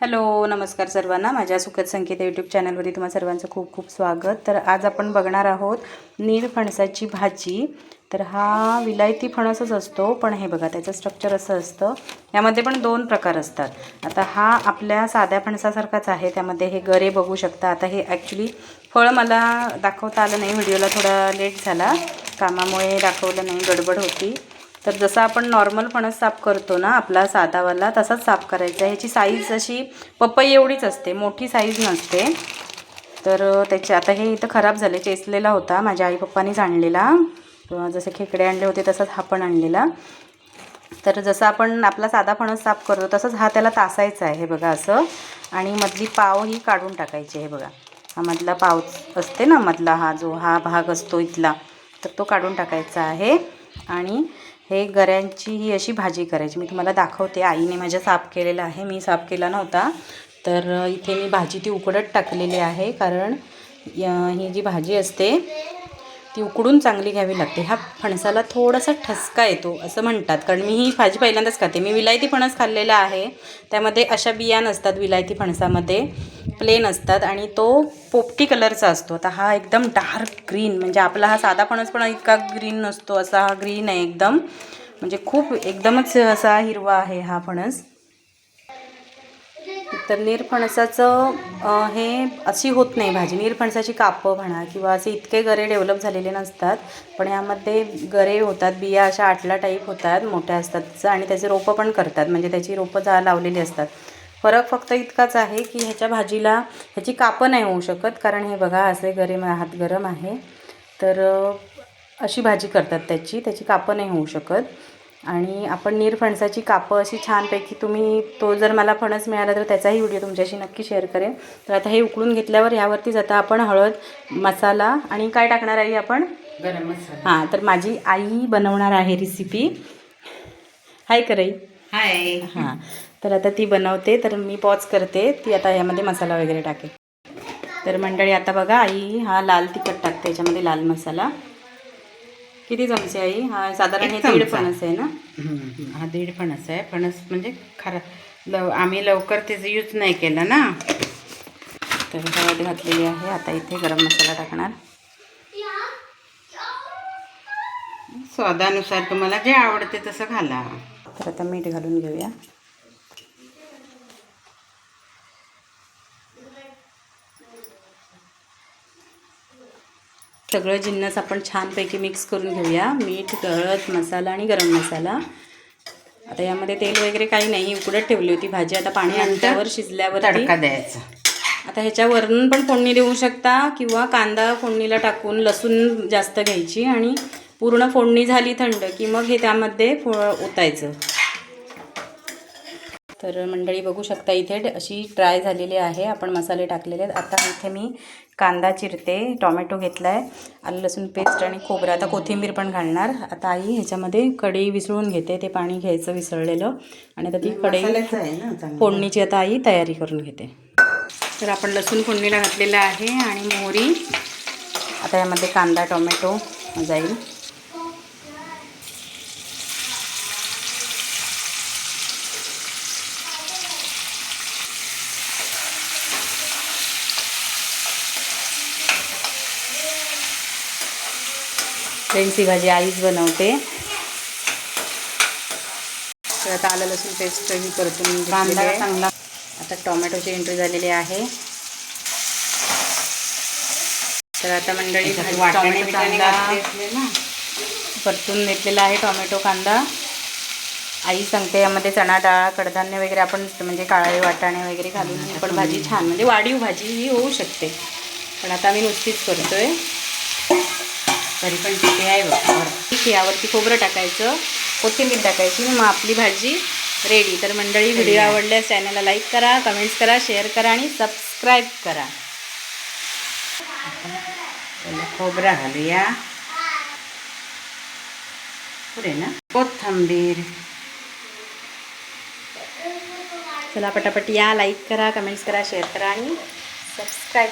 Hello नमस्कार सर्वांना. माझ्या सुखद संकेत यूट्यूब चॅनलवरती तुम्हा सर्वांचं खूप खूप स्वागत. तर आज आपण बघणार आहोत नीर फणसाची भाजी. तर हा विलायती फणसच असतो पण हे बघा त्याचं स्ट्रक्चर असं असतं. यामध्ये पण दोन प्रकार असतात. आता हा आपल्या साध्या फणसासारखाच आहे. त्यामध्ये हे गरे बघू शकता. आता हे ॲक्च्युली फळ मला दाखवता आलं नाही. व्हिडिओला थोडा लेट झाला. कामामुळे दाखवलं नाही. गडबड होती. तर जसं आपण नॉर्मल फणस साफ करतो ना आपला साधावाला तसाच साफ करायचा. आहे ह्याची साईज अशी पपई एवढीच असते मोठी साईज नसते. तर त्याचे आता हे इथं खराब झाले चेसलेला होता माझ्या आई पप्पानीच आणलेला. जसे खेकडे आणले होते तसाच हा पण आणलेला. तर जसं आपण आपला साधा फणस साफ करतो तसंच हा त्याला तासायचा आहे हे बघा असं. आणि मधली पाव ही काढून टाकायची हे बघा. हा मधला पाव असते ना मधला हा जो हा भाग असतो इथला तर तो काढून टाकायचा आहे. आणि हे गऱ्यांची ही अशी भाजी करायची. मी तुम्हाला दाखवते. आईने माझ्या साफ केलेला आहे. मी साफ केला नव्हता. तर इथे मी भाजी ती उकडत टाकलेली आहे. कारण ही जी भाजी असते ती उकडून चांगली घ्यावी लागते. ह्या फणसाला थोडासा ठसका येतो असं म्हणतात. कारण मी ही भाजी पहिल्यांदाच खाते. मी विलायती फणस खाल्लेला आहे. त्यामध्ये अशा बिया नसतात विलायती फणसामध्ये. प्लेन असतात आणि तो पोपटी कलरचा असतो. आता हा एकदम डार्क ग्रीन म्हणजे आपला हा साधा फणस पण इतका ग्रीन नसतो असा हा ग्रीन आहे एकदम. म्हणजे खूप एकदमच असा हिरवा आहे हा फणस. तर निरफणसाचं हे अशी होत नाही भाजी. निरफणसाची कापं म्हणा किंवा असे इतके गरे डेव्हलप झालेले नसतात. पण यामध्ये गरे होतात बिया अशा आटला टाईप होतात मोठ्या असतात. आणि त्याचे रोपं पण करतात. म्हणजे त्याची रोपं जा लावलेली असतात. फरक फक्त इतकाच आहे की ह्याच्या भाजीला ह्याची कापं नाही होऊ शकत कारण हे बघा असे गरे मा- हात गरम आहे. तर अशी भाजी करतात त्याची त्याची कापं नाही होऊ शकत. आणि आपण निरफणसाची कापं अशी छानपैकी तुम्ही तो जर मला फणस मिळाला तर त्याचाही व्हिडिओ तुमच्याशी नक्की शेअर करेन. तर आता हे उकळून घेतल्यावर ह्यावरतीच आता आपण हळद मसाला आणि काय टाकणार आहे आपण? गरम मसाला. हां तर माझी आई बनवणार आहे रेसिपी हाय करई हाय हां. तर आता ती बनवते तर मी पॉज करते. ती आता यामध्ये मसाला वगैरे टाकेल. तर मंडळी आता बघा आई हा लाल तिखट टाकते याच्यामध्ये लाल मसाला. किती चमचे आई? हा साधारण हे दीड. फणस आहे ना? हा दीड फणस आहे. फणस म्हणजे खरा लव आम्ही लवकर त्याचा यूज नाही केला ना? तर हळद घातलेली आहे. आता इथे गरम मसाला टाकणार. स्वादानुसार तुम्हाला जे आवडते तसं घाला. तर आता मीठ घालून घेऊया. सगळं जिन्नस आपण छानपैकी मिक्स करून घेऊया. मीठ हळद मसाला आणि गरम मसाला. आता यामध्ये तेल वगैरे काही नाही. उकडत ठेवली होती भाजी. आता पाणी आणल्यावर शिजल्यावर तडका द्यायचा. आता ह्याच्यावरून पण फोडणी देऊ शकता किंवा कांदा फोडणीला टाकून लसूण जास्त घ्यायची आणि पूर्ण फोडणी झाली थंड की मग हे त्यामध्ये फो ओतायचं. तर मंडळी बघू शकता इथे अशी ड्राय झालेली आहे. आपण मसाले टाकलेले आहेत. आता इथे मी कांदा चिरते टॉमॅटो घेतला आहे आलं लसूण पेस्ट आणि खोबरं. आता कोथिंबीर पण घालणार. आता आई ह्याच्यामध्ये कढई विसळून घेते. ते पाणी घ्यायचं विसळलेलं. आणि आता ती कढई फोडणीची आता आई तयारी करून घेते. तर आपण लसूण फोडणीला घातलेलं आहे आणि मोहरी. आता यामध्ये कांदा टोमॅटो जाईल. फ्रेंड्स ही भाजी आईच बनवते. तर आता आलं लसूण पेस्ट ही परतून कांदा. चांगला. आता टोमॅटोची एंट्री झालेली आहे. तर आता मंडळी भाजी- वाटाणे कांदा परतून घेतलेला आहे टोमॅटो कांदा. आई सांगते यामध्ये चणा डाळ कडधान्य वगैरे आपण म्हणजे काळे वाटाणे वगैरे घालून पण भाजी छान. म्हणजे वाढीव भाजी ही होऊ शकते. पण आता मी नुसतीच करतोय. तरी पण किती आहे बघ. ठीक आहे यावरती खोबरं टाकायचं कोथिंबीर टाकायची मग आपली भाजी रेडी तर मंडळी व्हिडिओ आवडल्यास चॅनलला लाईक करा कमेंट्स करा शेअर करा आणि सबस्क्राईब करा. खोबरा घालूया. पुरे ना कोथंबीर. चला पटापट या लाईक करा कमेंट्स करा शेअर करा आणि सबस्क्राईब